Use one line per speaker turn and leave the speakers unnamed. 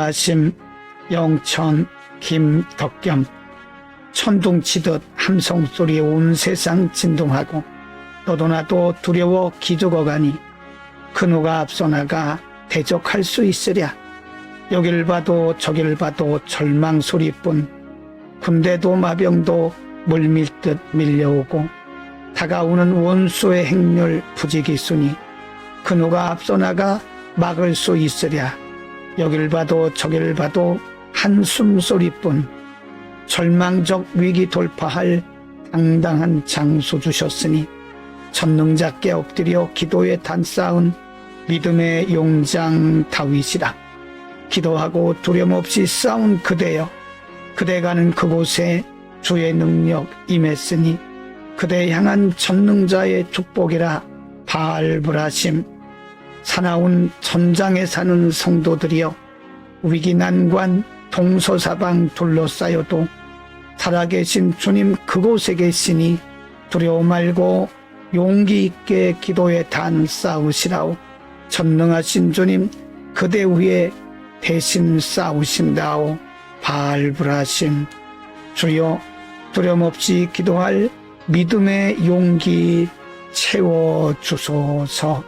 아심, 영천, 김덕겸. 천둥치듯 함성 소리에 온 세상 진동하고 너도 나도 두려워 기죽어가니 근호가 앞서 나가 대적할 수 있으랴. 여길 봐도 저길 봐도 절망 소리뿐. 군대도 마병도 물밀듯 밀려오고 다가오는 원수의 행렬 부지기수니 근호가 앞서 나가 막을 수 있으랴 여길 봐도 저길 봐도 한숨 소리뿐. 절망적 위기 돌파할 당당한 장소 주셨으니 전능자께 엎드려 기도에 단쌓은 믿음의 용장 다윗이라. 기도하고 두려움 없이 싸운 그대여 그대 가는 그곳에 주의 능력 임했으니 그대 향한 전능자의 축복이라 바알브라심 사나운 전장에 사는 성도들이여 위기난관 동서사방 둘러싸여도 살아계신 주님 그곳에 계시니 두려워 말고 용기 있게 기도에 단 싸우시라오. 전능하신 주님 그대 위에 대신 싸우신다오. 바알브라심. 주여 두려움 없이 기도할 믿음의 용기 채워 주소서.